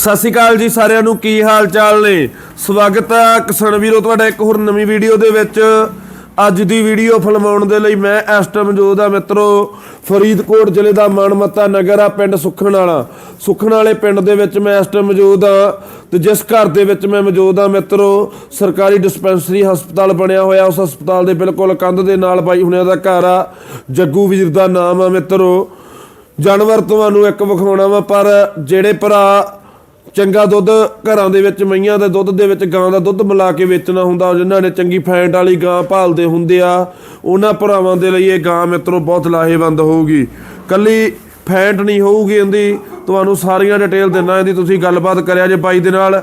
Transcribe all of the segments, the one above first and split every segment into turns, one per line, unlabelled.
ਸਤਿ ਸ਼੍ਰੀ ਅਕਾਲ ਜੀ ਸਾਰਿਆਂ ਨੂੰ, ਕੀ ਹਾਲ ਚਾਲ ਨੇ? ਸਵਾਗਤ ਹੈ ਕਿਸਾਨ ਵੀਰੋ, ਤੁਹਾਡਾ ਇੱਕ ਹੋਰ ਨਵੀਂ ਵੀਡੀਓ ਦੇ ਵਿੱਚ। ਅੱਜ ਦੀ ਵੀਡੀਓ ਫਿਲਮਾਉਣ ਦੇ ਲਈ ਮੈਂ ਇਸ ਟਾਈਮ ਮੌਜੂਦ ਆ ਮਿੱਤਰੋ, ਫਰੀਦਕੋਟ ਜ਼ਿਲ੍ਹੇ ਦਾ ਮਾਨਮੱਤਾ ਨਗਰ ਆ, ਪਿੰਡ ਸੁਖਣ ਵਾਲਾ ਸੁਖਣ ਵਾਲੇ ਪਿੰਡ ਦੇ ਵਿੱਚ ਮੈਂ ਇਸ ਟਾਈਮ ਮੌਜੂਦ ਆ ਤੇ ਜਿਸ ਘਰ ਦੇ ਵਿੱਚ ਮੈਂ ਮੌਜੂਦ ਆ ਮਿੱਤਰੋ, ਸਰਕਾਰੀ ਡਿਸਪੈਂਸਰੀ ਹਸਪਤਾਲ ਬਣਿਆ ਹੋਇਆ, ਉਸ ਹਸਪਤਾਲ ਦੇ ਬਿਲਕੁਲ ਕੰਧ ਦੇ ਨਾਲ ਬਾਈ ਹੁਣਿਆਂ ਦਾ ਘਰ ਆ। ਜੱਗੂ ਵੀਰ ਦਾ ਨਾਮ ਆ ਮਿੱਤਰੋ। ਜਾਨਵਰ ਤੁਹਾਨੂੰ ਇੱਕ ਵਿਖਾਉਣਾ ਵਾ, ਪਰ ਜਿਹੜੇ ਭਰਾ ਚੰਗਾ ਦੁੱਧ ਘਰਾਂ ਦੇ ਵਿੱਚ, ਮਈਆਂ ਦੇ ਦੁੱਧ ਦੇ ਵਿੱਚ, ਗਾਂ ਦਾ ਦੁੱਧ ਮਿਲਾ ਕੇ ਵੇਚਣਾ ਹੁੰਦਾ, ਜਿਨ੍ਹਾਂ ਨੇ ਚੰਗੀ ਫੈਂਟ ਵਾਲੀ ਗਾਂ ਭਾਲਦੇ ਹੁੰਦੇ ਆ, ਉਹਨਾਂ ਭਰਾਵਾਂ ਦੇ ਲਈ ਇਹ ਗਾਂ ਮਿੱਤਰੋ ਬਹੁਤ ਲਾਹੇਵੰਦ ਹੋਊਗੀ। ਕੱਲੀ ਫੈਂਟ ਨਹੀਂ ਹੋਊਗੀ ਇਹਦੀ, ਤੁਹਾਨੂੰ ਸਾਰੀਆਂ ਡਿਟੇਲ ਦਿਨਾ ਇਹਦੀ, ਤੁਸੀਂ ਗੱਲਬਾਤ ਕਰਿਆ ਜੇ ਬਾਈ ਦੇ ਨਾਲ।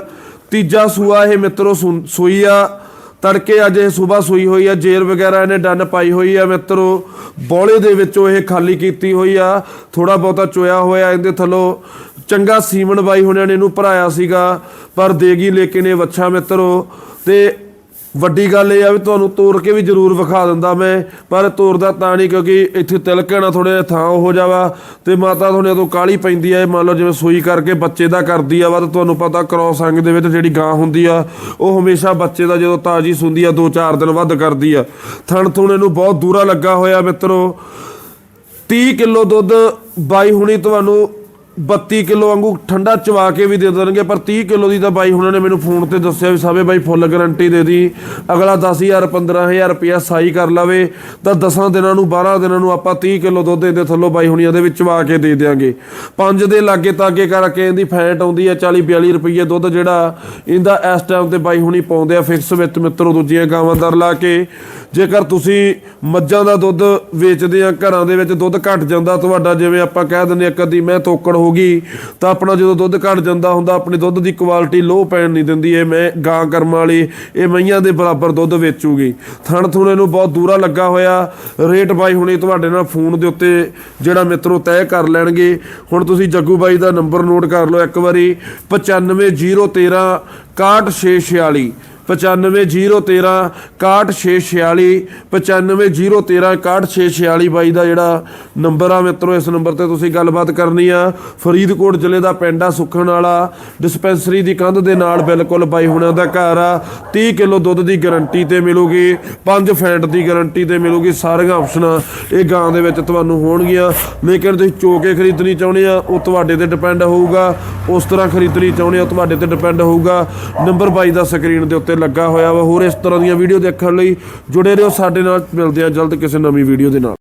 ਤੀਜਾ ਸੂਆ ਇਹ ਮਿੱਤਰੋ ਸੁ- ਸੂਈ ਆ, ਤੜਕੇ ਅੱਜ ਇਹ ਸਵੇਰ ਸੂਈ ਹੋਈ ਆ ਜੇਰ ਵਗੈਰਾ ਇਹਨੇ ਡੰਨ ਪਾਈ ਹੋਈ ਆ ਮਿੱਤਰੋ। ਬੋਲੇ ਦੇ ਵਿੱਚੋਂ ਇਹ ਖਾਲੀ ਕੀਤੀ ਹੋਈ ਆ ਥੋੜਾ ਬਹੁਤਾ ਚੋਇਆ ਹੋਇਆ ਇਹਦੇ ਥੱਲੋਂ। ਚੰਗਾ ਸੀਮਨ ਬਾਈ ਹੁਣਿਆਂ ਨੇ ਇਹਨੂੰ ਭਰਾਇਆ ਸੀਗਾ, ਪਰ ਦੇਗੀ ਲੇਕਿਨ ਇਹ ਵੱਛਾ ਮਿੱਤਰੋ। ਤੇ ਵੱਡੀ ਗੱਲ ਇਹ ਆ ਵੀ ਤੁਹਾਨੂੰ ਤੋੜ ਕੇ ਵੀ ਜ਼ਰੂਰ ਵਿਖਾ ਦਿੰਦਾ ਮੈਂ, ਪਰ ਤੋੜਦਾ ਤਾਂ ਨਹੀਂ ਕਿਉਂਕਿ ਇੱਥੇ ਤਿਲਕੇ ਨਾ ਥੋੜੇ ਥਾਂ ਹੋ ਜਾਵਾ। ਤੇ ਮਾਤਾ ਤੁਹਾਨੂੰ ਤੋਂ ਕਾਲੀ ਪੈਂਦੀ ਆ, ਇਹ ਮੰਨ ਲਓ ਜਿਵੇਂ ਸੂਈ ਕਰਕੇ ਬੱਚੇ ਦਾ ਕਰਦੀ ਆ ਵਾ ਤਾਂ ਤੁਹਾਨੂੰ ਪਤਾ ਕ੍ਰੋਸ ਅੰਗ ਦੇ ਵਿੱਚ ਜਿਹੜੀ ਗਾਂ ਹੁੰਦੀ ਆ, ਉਹ ਹਮੇਸ਼ਾ ਬੱਚੇ ਦਾ ਜਦੋਂ ਤਾਜੀ ਸੁੰਦੀ ਆ 2-4 ਦਿਨ ਵੱਧ ਕਰਦੀ ਆ। ਥਣ ਥੁਣ ਇਹਨੂੰ ਬਹੁਤ ਦੂਰਾ ਲੱਗਾ ਹੋਇਆ ਮਿੱਤਰੋ। 30 ਕਿਲੋ ਦੁੱਧ ਬਾਈ ਹੁਣੀ ਤੁਹਾਨੂੰ 32 ਕਿਲੋ ਵਾਂਗੂ ਠੰਡਾ ਚਵਾ ਕੇ ਵੀ ਦੇ ਦੇਣਗੇ, ਪਰ 30 ਕਿਲੋ ਦੀ ਤਾਂ ਬਾਈ ਹੁਣਾਂ ਨੇ ਮੈਨੂੰ ਫੋਨ ਤੇ ਦੱਸਿਆ ਵੀ ਸਾਵੇ ਬਾਈ ਫੁੱਲ ਗਾਰੰਟੀ ਦੇ ਦੀ। ਅਗਲਾ 10000 15000 ਰੁਪਇਆ ਸਾਈ ਕਰ ਲਵੇ, ਤਾਂ 10 ਦਿਨਾਂ ਨੂੰ 12 ਦਿਨਾਂ ਨੂੰ ਆਪਾਂ 30 ਕਿਲੋ ਦੁੱਧ ਇਹਦੇ ਥੱਲੋਂ ਬਾਈ ਹੁਣੀਆਂ ਦੇ ਵਿੱਚ ਚਵਾ ਕੇ ਦੇ ਦਿਆਂਗੇ। ਪੰਜ ਦੇ ਲਾਗੇ ਤਾਗੇ ਕਰਕੇ ਇਹਦੀ ਫੈਟ ਆਉਂਦੀ ਹੈ 40 42 ਰੁਪਏ ਦੁੱਧ ਜਿਹੜਾ ਇਹਦਾ ਇਸ ਟਾਈਮ ਤੇ ਬਾਈ ਹੁਣੀ ਪਾਉਂਦੇ ਆ ਫਿਕਸ ਵਿੱਚ ਮਿੱਤਰੋ ਦੂਜੀਆਂ ਗਾਵਾਂ ਦਰ ਲਾ ਕੇ। ਜੇਕਰ ਤੁਸੀਂ ਮੱਝਾਂ ਦਾ ਦੁੱਧ ਵੇਚਦੇ ਆ, ਘਰਾਂ ਦੇ ਵਿੱਚ ਦੁੱਧ ਘਟ ਜਾਂਦਾ, ਤੁਹਾਡਾ ਜਿਵੇਂ ਆਪਾਂ ਕਹਿ ਦਿੰਦੇ ਆ ਕਦੀ ਮੈਂ ਤੋਕੜ ਹੋ ਗਈ ਤਾਂ ਆਪਣਾ ਜਦੋਂ ਦੁੱਧ ਘਟ ਜਾਂਦਾ ਹੁੰਦਾ, ਆਪਣੀ ਦੁੱਧ ਦੀ ਕੁਆਲਿਟੀ ਲੋ ਪੈਣ ਨਹੀਂ ਦਿੰਦੀ, ਇਹ ਮੈਂ ਗਾਂ ਕਰਮ ਵਾਲੀ, ਇਹ ਮਈਆਂ ਦੇ ਬਰਾਬਰ ਦੁੱਧ ਵੇਚੂਗੀ। ਥਣ ਥੁਣੇ ਨੂੰ ਬਹੁਤ ਦੂਰਾ ਲੱਗਾ ਹੋਇਆ। ਰੇਟ ਬਾਈ ਹੁਣੇ ਤੁਹਾਡੇ ਨਾਲ ਫੋਨ ਦੇ ਉੱਤੇ ਜਿਹੜਾ ਮਿੱਤਰੋ ਤੈਅ ਕਰ ਲੈਣਗੇ। ਹੁਣ ਤੁਸੀਂ ਜੱਗੂ ਬਾਈ ਦਾ ਨੰਬਰ ਨੋਟ ਕਰ ਲਓ ਇੱਕ ਵਾਰੀ 95013 646 95013 646 95013 646 ਬਾਈ ਦਾ ਜਿਹੜਾ ਨੰਬਰ ਆ ਮਿੱਤਰੋ, ਇਸ ਨੰਬਰ ਤੇ ਤੁਸੀਂ ਗੱਲਬਾਤ ਕਰਨੀ ਆ। ਫਰੀਦਕੋਟ ਜ਼ਿਲ੍ਹੇ ਦਾ ਪਿੰਡ ਆ, ਸੁਖਣ ਵਾਲਾ। ਡਿਸਪੈਂਸਰੀ ਦੀ ਕੰਧ ਦੇ ਨਾਲ ਬਿਲਕੁਲ ਬਾਈ ਹੁਣਾਂ ਦਾ ਘਰ ਆ। 30 ਕਿਲੋ ਦੁੱਧ ਦੀ ਗਾਰੰਟੀ ਤੇ ਮਿਲੂਗੀ 5 ਫੈਂਟ ਦੀ ਗਾਰੰਟੀ ਤੇ ਮਿਲੂਗੀ, ਸਾਰੀਆਂ ਆਪਸ਼ਨਾਂ ਇਹ ਗਾਂ ਦੇ ਵਿੱਚ ਤੁਹਾਨੂੰ ਹੋਣਗੀਆਂ। ਲੇਕਿਨ ਤੁਸੀਂ ਚੋ ਕੇ ਖਰੀਦਣੀ ਚਾਹੁੰਦੇ ਆ, ਉਹ ਤੁਹਾਡੇ ਤੇ ਡਿਪੈਂਡ ਹੋਊਗਾ। ਉਸ ਤਰ੍ਹਾਂ ਖਰੀਦਣੀ ਚਾਹੁੰਦੇ ਆ ਤੁਹਾਡੇ ਤੇ ਡਿਪੈਂਡ ਹੋਊਗਾ। ਨੰਬਰ 22 ਦਾ ਸਕਰੀਨ ਦੇ ਉੱਤੇ ਲੱਗਾ ਹੋਇਆ ਵਾ। ਹੋਰ ਇਸ ਤਰ੍ਹਾਂ ਦੀਆਂ ਵੀਡੀਓ ਦੇਖਣ ਲਈ ਜੁੜੇ ਰਹੋ। ਸਾਡੇ ਨਾਲ ਮਿਲਦੇ ਆ ਜਲਦ ਕਿਸੇ ਨਵੀਂ ਵੀਡੀਓ ਦੇ ਨਾਲ।